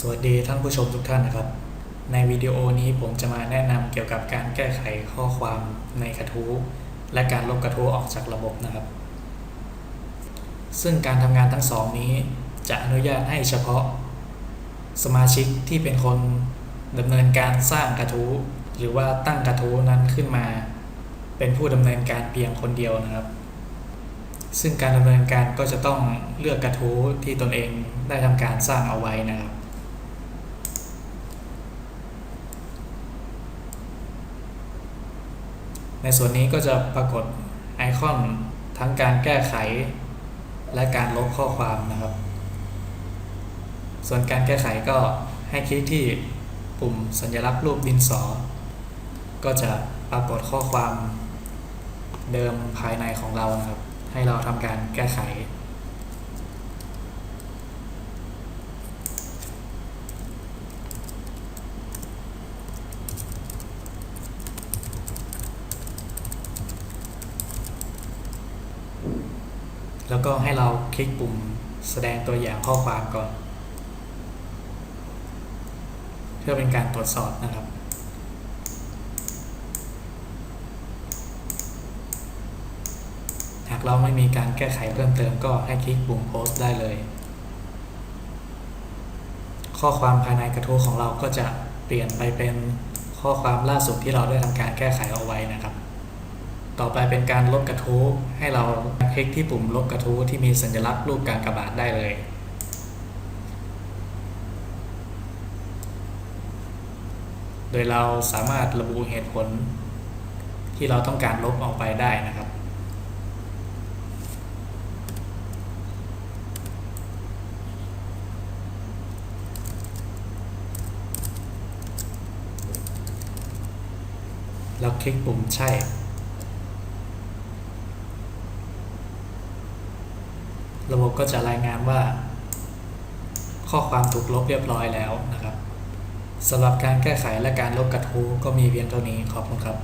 สวัสดีท่านผู้ชมทุกท่านนะครับ ในวิดีโอนี้ผมจะมาแนะนำเกี่ยวกับการแก้ไขข้อความในกระทู้ และการลบกระทู้ออกจากระบบนะครับ ซึ่งการทำงานทั้งสองนี้จะอนุญาตให้เฉพาะ สมาชิกที่เป็นคนดำเนินการสร้างกระทู้ หรือว่าตั้งกระทู้นั้นขึ้นมา เป็นผู้ดำเนินการเพียงคนเดียวนะครับ ซึ่งการดำเนินการก็จะต้องเลือกกระทู้ที่ตนเองได้ทำการสร้างเอาไว้นะครับ ในส่วนนี้ก็จะปรากฏไอคอนทั้งการแก้ไข และการลบข้อความนะครับ ส่วนการแก้ไขก็ให้คลิกที่ปุ่มสัญลักษณ์รูปดินสอ ก็จะปรากฏข้อความเดิมภายในของเรานะครับ ให้เราทำการแก้ไข แล้วก็ให้เราคลิกปุ่มแสดงตัวอย่างข้อความก่อน เพื่อเป็นการตรวจสอบนะครับ หากเราไม่มีการแก้ไขเพิ่มเติมก็ให้คลิกปุ่มโพสต์ได้เลย ข้อความภายในกระทู้ของเราก็จะเปลี่ยนไปเป็นข้อความล่าสุดที่เราได้ทำการแก้ไขเอาไว้นะครับ ต่อไปเป็นการลบกระทู้ให้เราคลิกที่ปุ่มลบกระทู้ที่มีสัญลักษณ์รูปการกระบาดได้เลย โดยเราสามารถระบุเหตุผลที่เราต้องการลบออกไปได้นะครับเราคลิกปุ่มใช่ ระบบก็จะรายงานว่า ข้อความถูกลบเรียบร้อยแล้วนะครับสำหรับการแก้ไขและการลบกระทู้ก็มีเพียงเท่านี้ขอบคุณครับ